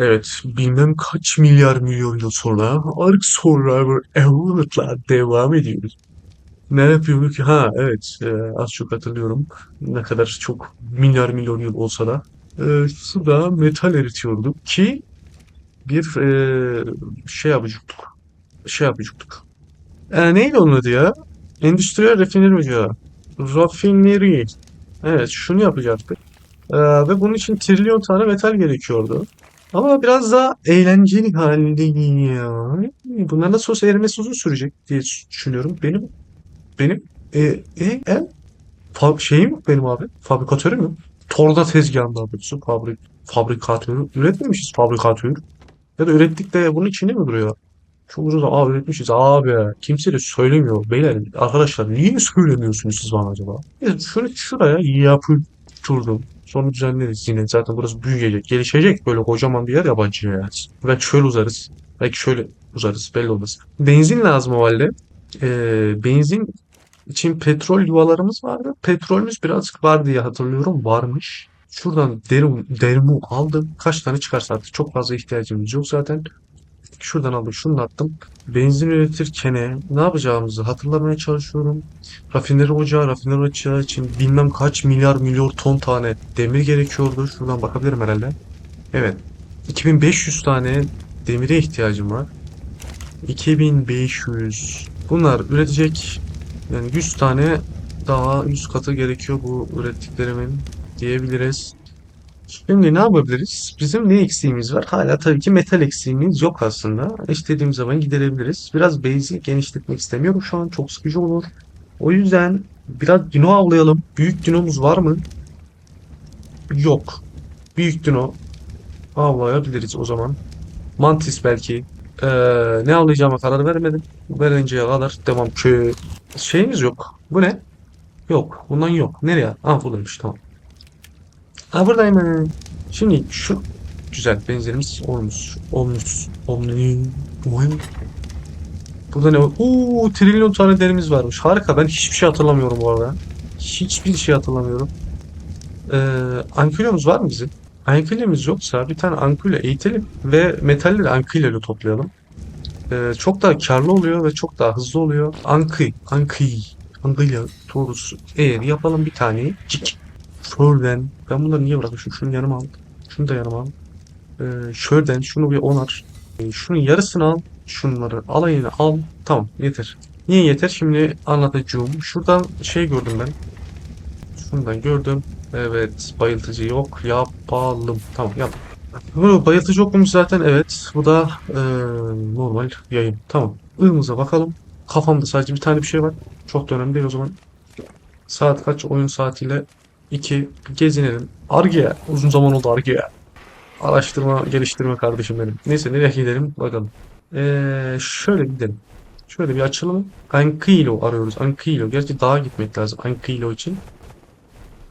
Evet, bilmem kaç milyar milyon yıl sonra Ark Survivor Evolved'la devam ediyoruz. Ne yapıyorduk? Ha evet, e, az çok hatırlıyorum. Ne kadar çok milyar milyon yıl olsa da. E, suda metal eritiyorduk ki bir e, şey yapacaktık. Şey yapacaktık. E, neydi onun adı ya? Endüstriyel rafineri ocağı. Rafineri. Evet, şunu yapacaktık. E, ve bunun için trilyon tane metal gerekiyordu. Ama biraz daha eğlenceli halde ya. Bunlar nasıl olsa erimesi uzun sürecek diye düşünüyorum. Benim benim e, e, e, fa- şeyim benim abi. Fabrikatörüm yok. Torna tezgahında yapıyorsun. Fabrik, fabrikatörü. Üretmemişiz fabrikatör. Ya da ürettik de bunun içinde mi duruyor? Çok uzun zaman. Aa üretmişiz abi. Kimse de söylemiyor. Beyler arkadaşlar niye söylemiyorsunuz siz bana acaba? Ya şunu şuraya yapıştırdım. Sonra düzenleriz yine. Zaten burası büyüyecek, gelişecek. Böyle kocaman bir yer yabancı yani. Belki şöyle uzarız. Belki şöyle uzarız. Belli olmaz. Benzin lazım o halde. Ee, benzin için petrol yuvalarımız vardı. Petrolümüz birazcık var diye hatırlıyorum. Varmış. Şuradan derim, derimi aldım. Kaç tane çıkarsa artık çok fazla ihtiyacımız yok zaten. Şuradan aldım, şunu attım. Benzin üretirken ne yapacağımızı hatırlamaya çalışıyorum. Rafineri ocağı, rafineri ocağı için bilmem kaç milyar milyon ton tane demir gerekiyordu. Şuradan bakabilirim herhalde. Evet. 2500 tane demire ihtiyacım var. 2500. Bunlar üretecek yani 100 tane daha 100 katı gerekiyor bu ürettiklerimin diyebiliriz. Şimdi ne yapabiliriz? Bizim ne eksiğimiz var? Hala tabii ki metal eksiğimiz yok aslında. İstediğim zaman giderebiliriz. Biraz base'i genişletmek istemiyorum şu an. Çok sıkıcı olur. O yüzden biraz dino avlayalım. Büyük dinomuz var mı? Yok. Büyük dino avlayabiliriz o zaman. Mantis belki. Ee, ne avlayacağıma karar vermedim. Verinceye kadar devam ki. Şeyimiz yok. Bu ne? Yok. Bundan yok. Nereye? Ah buradaymış. Tamam. Ha buradayım. ben. Şimdi şu güzel benzerimiz olmuş. Olmuş. Olmuş. Burada ne var? Oo, trilyon tane derimiz varmış. Harika. Ben hiçbir şey hatırlamıyorum bu arada. Hiçbir şey hatırlamıyorum. Ee, ankülomuz var mı bizim? Ankülemiz yoksa bir tane anküle eğitelim ve metalleri anküleyle toplayalım. Ee, çok daha karlı oluyor ve çok daha hızlı oluyor. Ankı, ankı, ankıyla doğrusu. Eğer yapalım bir tane. Cik. Şuradan. Ben bunları niye bırakmışım? Şunu yanıma al. Şunu da yanıma al. Ee, şuradan şunu bir onar. Ee, şunun yarısını al. Şunları alayını al. Tamam yeter. Niye yeter? Şimdi anlatacağım. Şuradan şey gördüm ben. Şundan gördüm. Evet. Bayıltıcı yok. Yapalım. Tamam yap. Bu bayıltıcı okumuş zaten. Evet. Bu da eee, normal yayın. Tamam. Ilımıza bakalım. Kafamda sadece bir tane bir şey var. Çok da önemli değil o zaman. Saat kaç? Oyun saatiyle 2. Gezinelim. Arge. Uzun zaman oldu Arge. Araştırma, geliştirme kardeşim benim. Neyse nereye gidelim bakalım. Eee şöyle gidelim. Şöyle bir açalım. Ankylo arıyoruz. Ankylo. Gerçi dağa gitmek lazım Ankylo için.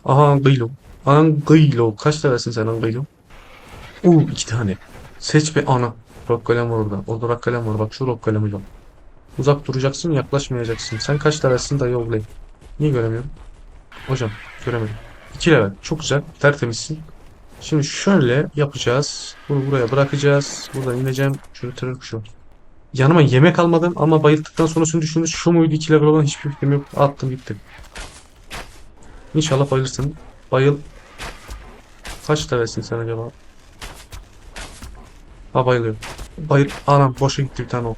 Aha Ankylo. Ankylo. Kaç tanesin sen Ankylo? Oo iki tane. Seç bir ana. Rock kalem var orada. Orada rock kalem var. Bak şu rock kalem hocam. Uzak duracaksın, yaklaşmayacaksın. Sen kaç tanesin da yollayayım. Niye göremiyorum? Hocam göremedim. 2 level. Çok güzel. Tertemizsin. Şimdi şöyle yapacağız. Bunu buraya bırakacağız. Buradan ineceğim. Şöyle tren kuşu. Yanıma yemek almadım ama bayılttıktan sonrasını düşündüğünüz şu muydu 2 level olan hiçbir fikrim yok. Attım gitti. İnşallah bayılırsın. Bayıl. Kaç levelsin sen acaba? Ha bayılıyor. Bayıl. Anam boşa gitti bir tane ok.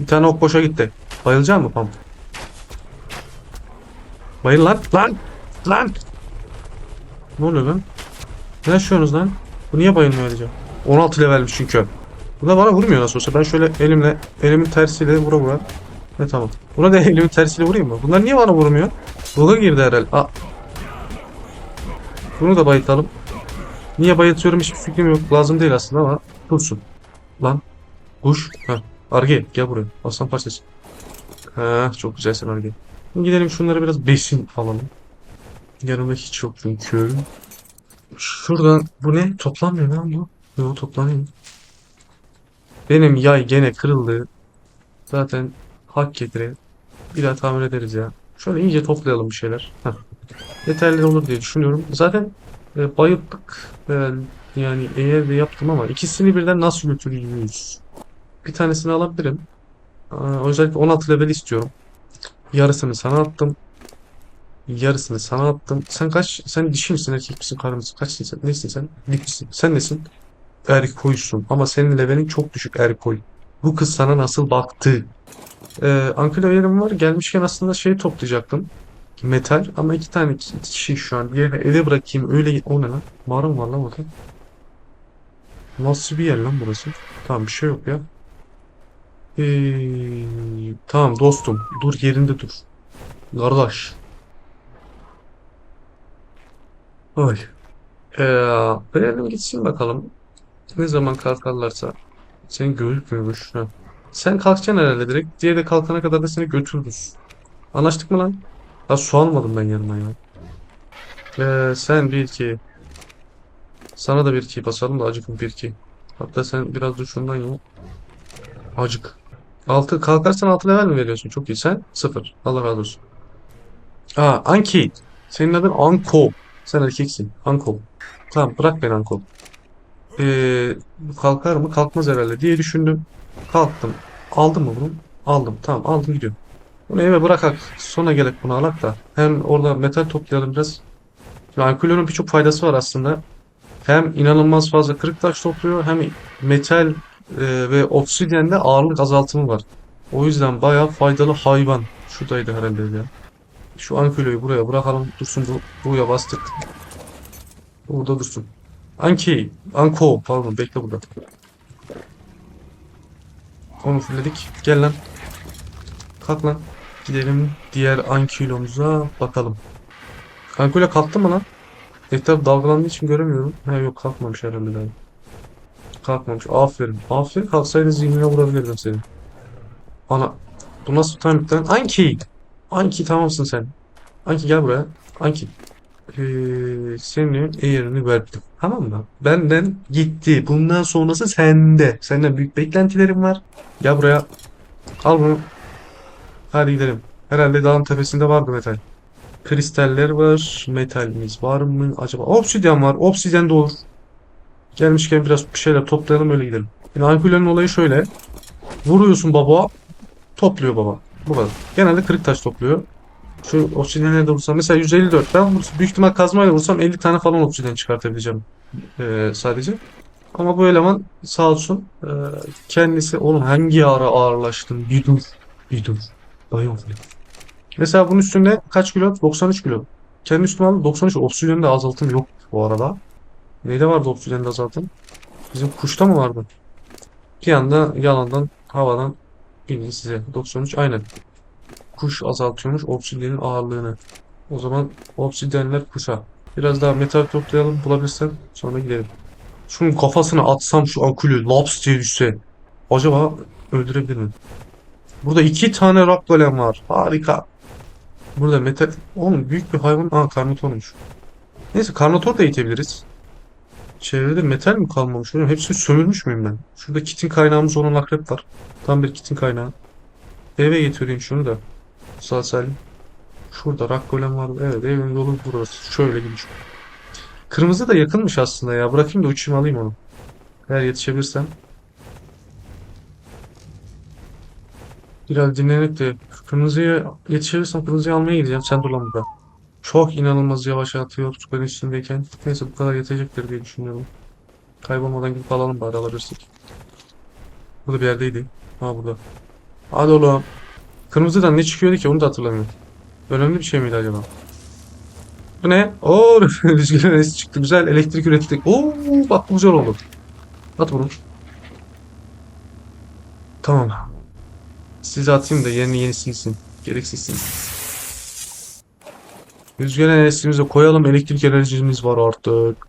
Bir tane ok boşa gitti. Bayılacak mı Pam? Bayıl lan. Lan. Lan. Ne oluyor lan? Ne yaşıyorsunuz lan? Bu niye bayılmıyor acaba? 16 levelmiş çünkü. Bu da bana vurmuyor nasıl olsa. Ben şöyle elimle, elimin tersiyle vura vura. Ne tamam. Buna da elimin tersiyle vurayım mı? Bunlar niye bana vurmuyor? Bug'a girdi herhalde. Aa. Bunu da bayıltalım. Niye bayıltıyorum hiçbir fikrim yok. Lazım değil aslında ama dursun. Lan. Kuş. Ha. Arge gel buraya. Aslan parçası. Ha, çok güzelsin Arge. Gidelim şunlara biraz besin alalım. Yanımda hiç yok çünkü. Şuradan bu ne? Toplanmıyor lan bu. Yok toplanıyor. Benim yay gene kırıldı. Zaten hak getire. Bir daha tamir ederiz ya. Şöyle iyice toplayalım bir şeyler. Heh. Yeterli olur diye düşünüyorum. Zaten e, bayılttık. E, Yani eğer de yaptım ama ikisini birden nasıl götürüyoruz? Bir tanesini alabilirim. Aa, özellikle 16 level istiyorum. Yarısını sana attım. Yarısını sana attım. Sen kaç? Sen dişi misin, erkek misin, karı mısın? Kaçsın sen? Nesin sen? Dik misin? Sen nesin? Erkoysun. Ama senin levelin çok düşük Erkoy. Bu kız sana nasıl baktı? Ee, Ankyloyerim var. Gelmişken aslında şey toplayacaktım. Metal ama iki tane ki- kişi şu an. Diğerini eve bırakayım. Öyle o ne lan? Mağara var lan orada? Nasıl bir yer lan burası? Tamam bir şey yok ya. Ee, tamam dostum. Dur yerinde dur. Kardeş. Ay. Ee, verelim gitsin bakalım. Ne zaman kalkarlarsa. Sen gözükmüyormuş. Ha. Sen kalkacaksın herhalde direkt. Diğeri de kalkana kadar da seni götürürüz. Anlaştık mı lan? Ha su almadım ben yanıma ya. Ee, sen bir iki. Sana da bir iki basalım da acıkın bir iki. Hatta sen biraz dur şundan ya. Acık. Altı kalkarsan altı level mi veriyorsun? Çok iyi. Sen sıfır. Allah razı olsun. Aa Anki. Senin adın Anko. Sen erkeksin. Anko. Tamam bırak beni Anko. Ee, kalkar mı? Kalkmaz herhalde diye düşündüm. Kalktım. Aldım mı bunu? Aldım. Tamam aldım gidiyorum. Bunu eve bırakak. Sonra gerek bunu alak da. Hem orada metal toplayalım biraz. Şimdi birçok faydası var aslında. Hem inanılmaz fazla kırık taş topluyor hem metal e, ve obsidiyende ağırlık azaltımı var. O yüzden bayağı faydalı hayvan. Şuradaydı herhalde ya. Şu Ankylo'yu buraya bırakalım. Dursun bu, buraya bastık. Burada dursun. Anki, Anko pardon bekle burada. Onu fulledik. Gel lan. Kalk lan. Gidelim diğer Ankylo'muza bakalım. Ankylo kalktı mı lan? Etraf dalgalandığı için göremiyorum. Ha yok kalkmamış herhalde daha. Kalkmamış. Aferin. Aferin kalksaydı zihnine vurabilirdim seni. Ana. Bu nasıl timing lan? Anki. Anki tamamsın sen. Anki gel buraya. Anki. Ee, senin eğerini verdim. Tamam mı? Benden gitti. Bundan sonrası sende. Senden büyük beklentilerim var. Gel buraya. Al bunu. Hadi gidelim. Herhalde dağın tepesinde vardı metal. Kristaller var. Metalimiz var mı acaba? Obsidyen var. Obsidyen de olur. Gelmişken biraz bir şeyler toplayalım öyle gidelim. Yani Ankylo'nun olayı şöyle. Vuruyorsun baba. Topluyor baba. Bu kadar. Genelde kırık taş topluyor. Şu obsidyenleri de vursam. Mesela 154. Ben büyük ihtimal kazmayla vursam 50 tane falan obsidyen çıkartabileceğim. Ee, sadece. Ama bu eleman sağ olsun. ee, kendisi oğlum hangi ara ağırlaştın? Bir dur. Bir dur. Dayan. Mesela bunun üstünde kaç kilo? 93 kilo. Kendi üstüme aldım 93. Obsidyen'de azaltım yok bu arada. Neyde vardı obsidyen'de azaltım? Bizim kuşta mı vardı? Bir anda yalandan havadan bilin size. 93 aynen. Kuş azaltıyormuş obsidyenin ağırlığını. O zaman obsidyenler kuşa. Biraz daha metal toplayalım bulabilirsem sonra gidelim. Şunun kafasına atsam şu akülü laps diye düşse. Acaba öldürebilir mi? Burada iki tane rock golem var. Harika. Burada metal... Oğlum büyük bir hayvan... Aa karnotormuş. Neyse karnotor da itebiliriz. Çevrede metal mi kalmamış hocam? Hepsini sömürmüş müyüm ben? Şurada kitin kaynağımız olan akrep var. Tam bir kitin kaynağı. Eve getireyim şunu da. Sağ salim. Şurada golem var. Evet evin yolu burası. Şöyle gidiyor. Kırmızı da yakınmış aslında ya. Bırakayım da uçayım alayım onu. Eğer yetişebilirsem. Biraz dinlenip de kırmızıya yetişebilirsem kırmızıyı almaya gideceğim. Sen dur lan burada. Çok inanılmaz yavaş atıyor tutukan üstündeyken. Neyse bu kadar yetecektir diye düşünüyorum. Kaybolmadan gidip alalım bari alabilirsek. Burada bir yerdeydi. Ha burada. Hadi oğlum. Kırmızıdan ne çıkıyordu ki onu da hatırlamıyorum. Önemli bir şey miydi acaba? Bu ne? Oo rüzgar enerjisi çıktı. Güzel elektrik ürettik. Oo bak bu güzel oldu. At bunu. Tamam. Size atayım da yerini yeni silsin. Gereksizsin. Rüzgar enerjimizi koyalım. Elektrik enerjimiz var artık.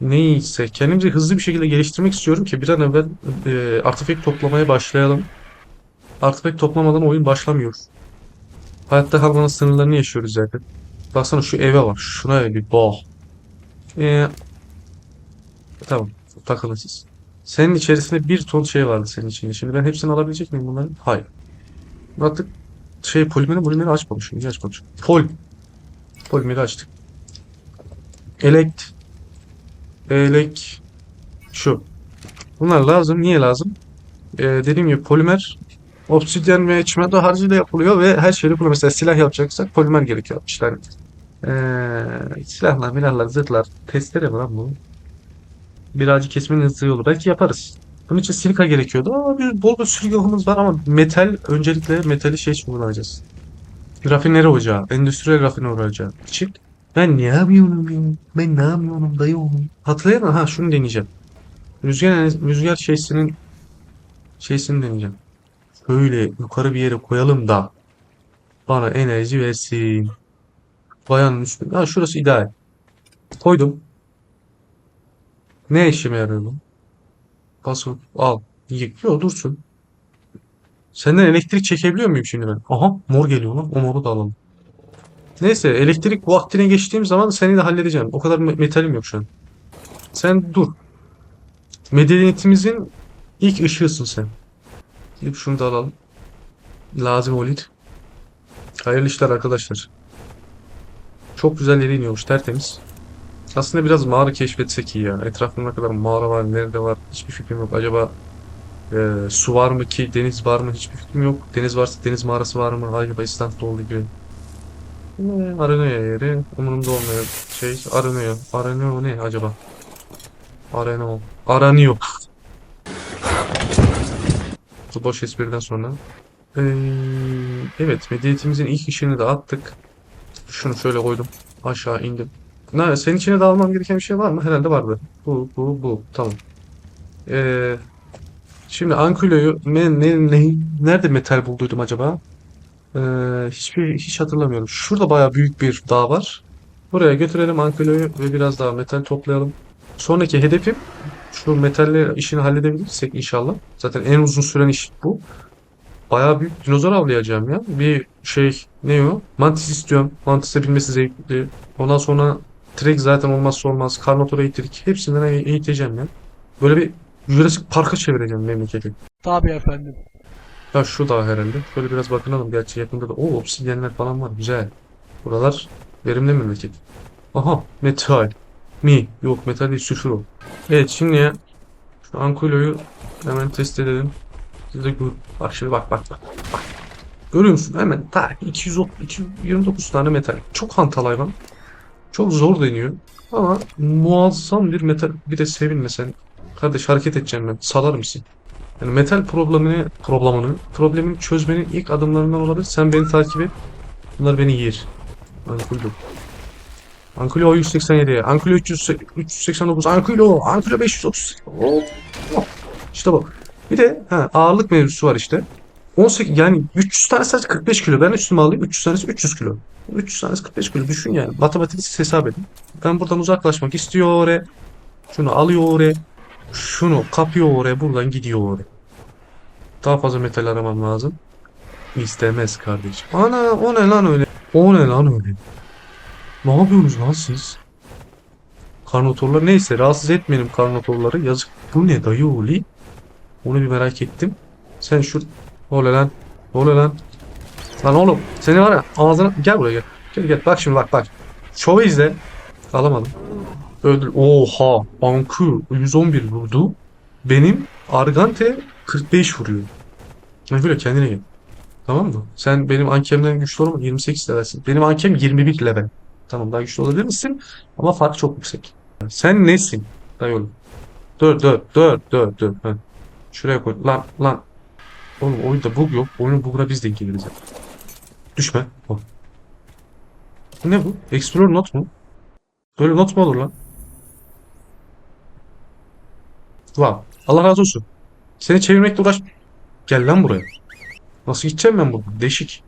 Neyse. Kendimizi hızlı bir şekilde geliştirmek istiyorum ki bir an evvel e, artifact toplamaya başlayalım. Artifact toplamadan oyun başlamıyor. Hayatta kalmanın sınırlarını yaşıyoruz zaten. Baksana şu eve var. Şuna bir bak. Ee, tamam. Takılın siz. Senin içerisinde bir ton şey vardı senin içinde. Şimdi ben hepsini alabilecek miyim bunların? Hayır. Artık şey polimeri polimeri açmamışım. Niye açmamışım? Pol. Polimeri açtık. Elekt. Elek. Şu. Bunlar lazım. Niye lazım? Ee, dediğim gibi polimer obsidyen ve çimento harcıyla yapılıyor ve her şeyi kullanıyor. Mesela silah yapacaksak polimer gerekiyor. İşte ee, silahlar, milahlar, zırhlar, testere mi lan bu? Bir ağacı kesmenin hızlı yolu. Belki yaparız. Bunun için silika gerekiyordu. Ama bir bol bir sürgahımız var ama metal öncelikle metali şey için kullanacağız. Rafineri ocağı, endüstriyel rafineri ocağı için. Ben ne yapıyorum ya? Ben ne yapıyorum dayı oğlum? Hatırlayın ha şunu deneyeceğim. Rüzgar rüzgar şeysinin şeysini deneyeceğim. Böyle yukarı bir yere koyalım da bana enerji versin. Bayanın üstüne. Ha şurası ideal. Koydum. Ne işime yarıyor bu? Basıp al. Yok dursun. Senden elektrik çekebiliyor muyum şimdi ben? Aha mor geliyor lan. O moru da alalım. Neyse elektrik vaktine geçtiğim zaman seni de halledeceğim. O kadar me- metalim yok şu an. Sen dur. Medeniyetimizin ilk ışığısın sen. Gidip şunu da alalım. Lazım olir. Hayırlı işler arkadaşlar. Çok güzel yere iniyormuş tertemiz. Aslında biraz mağara keşfetsek iyi ya. Etrafında ne kadar mağara var, nerede var hiçbir fikrim yok. Acaba e, su var mı ki, deniz var mı hiçbir fikrim yok. Deniz varsa deniz mağarası var mı? Acaba İstanbul'da olduğu gibi. Ne, aranıyor yeri. Umurumda olmayan şey aranıyor. Aranıyor ne acaba? Aranıyor. Aranıyor. Bu boş espriden sonra. Ee, evet, medeniyetimizin ilk işini de attık. Şunu şöyle koydum. Aşağı indim. Ne, senin içine de almam gereken bir şey var mı? Herhalde vardı. Bu, bu, bu. Tamam. Ee, şimdi Ankylo'yu ne, ne, ne, nerede metal bulduydum acaba? Ee, hiçbir hiç hatırlamıyorum. Şurada bayağı büyük bir dağ var. Buraya götürelim Ankylo'yu ve biraz daha metal toplayalım. Sonraki hedefim şu metalle işini halledebilirsek inşallah. Zaten en uzun süren iş bu. Bayağı büyük dinozor avlayacağım ya. Bir şey ne o? Mantis istiyorum. Mantis'e binmesi zevkli. Ondan sonra Trek zaten olmazsa olmaz. Carnotaur'u eğittik. Hepsinden eğ- eğiteceğim ya. Böyle bir Jurassic Park'a çevireceğim memleketi. Tabii efendim. Ya şu da herhalde. Şöyle biraz bakınalım. Gerçi yakında da. Oo obsidyenler falan var. Güzel. Buralar verimli memleket. Aha metal. Mi? Yok metal değil sülfür o. Evet şimdi şu Ankylo'yu hemen test edelim. Siz de gör. Bak şimdi bak bak bak. bak. Görüyor musun? Hemen tak 230, 229 tane metal. Çok hantal hayvan. Çok zor deniyor. Ama muazzam bir metal. Bir de sevinme sen. Kardeş hareket edeceğim ben. Salar mısın? Yani metal problemini, problemini, problemini çözmenin ilk adımlarından olabilir. Sen beni takip et. Bunlar beni yer. Ankulo. Ankulo 187. Ankulo 300, 389. Ankulo. Ankulo 530. Oh. Oh. İşte bak. Bir de ha, ağırlık mevzusu var işte. 18 yani 300 tanesi sadece 45 kilo. Ben üstüme alayım 300 tanesi 300 kilo. 300 tanesi 45 kilo. Düşün yani. Matematik hesap edin. Ben buradan uzaklaşmak istiyor. Şunu alıyor. Şunu kapıyor oraya. Buradan gidiyor oraya. Daha fazla metal aramam lazım. İstemez kardeşim. Ana o ne lan öyle? O ne lan öyle? Ne yapıyorsunuz lan siz? Karnotorlar neyse rahatsız etmeyelim karnotorları. Yazık. Bu ne dayı oğlu? Onu bir merak ettim. Sen şu... Ole lan. Ole lan. Lan oğlum seni var ya ağzına... Gel buraya gel. Gel gel bak şimdi bak bak. Şovu izle. Alamadım. Öldür. Oha. Anku 111 vurdu. Benim Argante 45 vuruyor. Yani böyle kendine gel. Tamam mı? Sen benim ankemden güçlü olma 28 levelsin. Benim ankem 21 level. Tamam daha güçlü olabilir misin? Ama fark çok yüksek. Sen nesin? Dayı oğlum. Dur dur dur dur dur. Ha. Şuraya koy. Lan lan. Oğlum oyunda bug yok. Oyunun bug'una biz denk geliriz. Düşme. Oh. Bu ne bu? Explorer not mu? Böyle not mu olur lan? Wow. Allah razı olsun. Seni çevirmekle uğraş... Gel lan buraya. Nasıl gideceğim ben buradan? Değişik.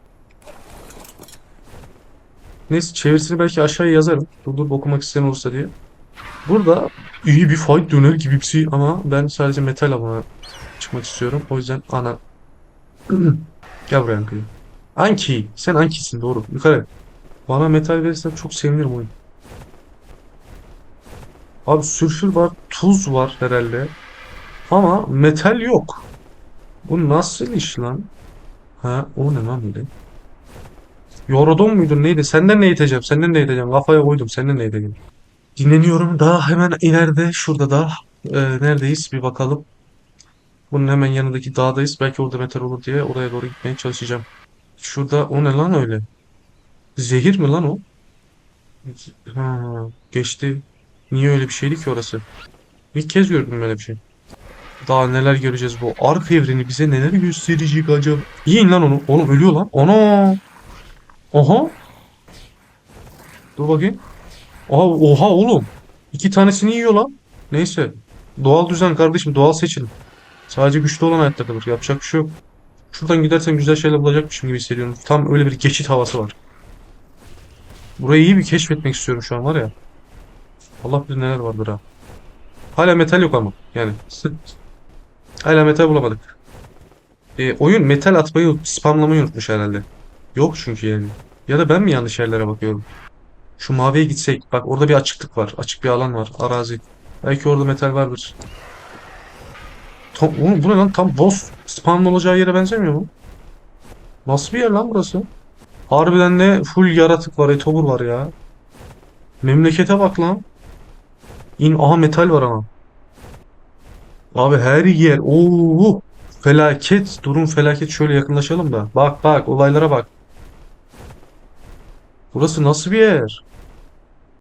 Neyse çevirisini belki aşağıya yazarım. Durdurup okumak isteyen olursa diye. Burada iyi bir fight döner gibi bir şey ama ben sadece metal avına çıkmak istiyorum. O yüzden ana... Gel buraya Anki. Anki. Sen Anki'sin doğru. Yukarı. Bana metal verirsen çok sevinirim oyun. Abi sülfür var, tuz var herhalde. Ama metal yok. Bu nasıl iş lan? Ha, o ne lan öyle? Yorodon muydu neydi? Senden ne eğiteceğim? Senden ne eğiteceğim? Kafaya koydum. Senden ne eğiteceğim? Dinleniyorum. Daha hemen ileride şurada da Ee, neredeyiz? Bir bakalım. Bunun hemen yanındaki dağdayız. Belki orada metal olur diye oraya doğru gitmeye çalışacağım. Şurada o ne lan öyle? Zehir mi lan o? Ha, geçti. Niye öyle bir şeydi ki orası? İlk kez gördüm böyle bir şey. Daha neler göreceğiz bu ark evreni bize neler gösterecek acaba? Yiyin lan onu. Oğlum ölüyor lan. Ana. Aha. Dur bakayım. Oha, oha oğlum. İki tanesini yiyor lan. Neyse. Doğal düzen kardeşim. Doğal seçilim. Sadece güçlü olan hayatta kalır. Yapacak bir şey yok. Şuradan gidersen güzel şeyler bulacakmışım gibi hissediyorum. Tam öyle bir geçit havası var. Burayı iyi bir keşfetmek istiyorum şu an var ya. Allah bilir neler vardır ha. Hala metal yok ama. Yani. Hala metal bulamadık. E, oyun metal atmayı spamlamayı unutmuş herhalde. Yok çünkü yani. Ya da ben mi yanlış yerlere bakıyorum? Şu maviye gitsek. Bak orada bir açıklık var. Açık bir alan var. Arazi. Belki orada metal vardır. Tam, bu ne lan? Tam boss spawn olacağı yere benzemiyor mu? Nasıl bir yer lan burası? Harbiden de full yaratık var. Etobur var ya. Memlekete bak lan. İn aha metal var ama. Abi her yer. Oo. Felaket. Durum felaket. Şöyle yakınlaşalım da. Bak bak olaylara bak. Burası nasıl bir yer?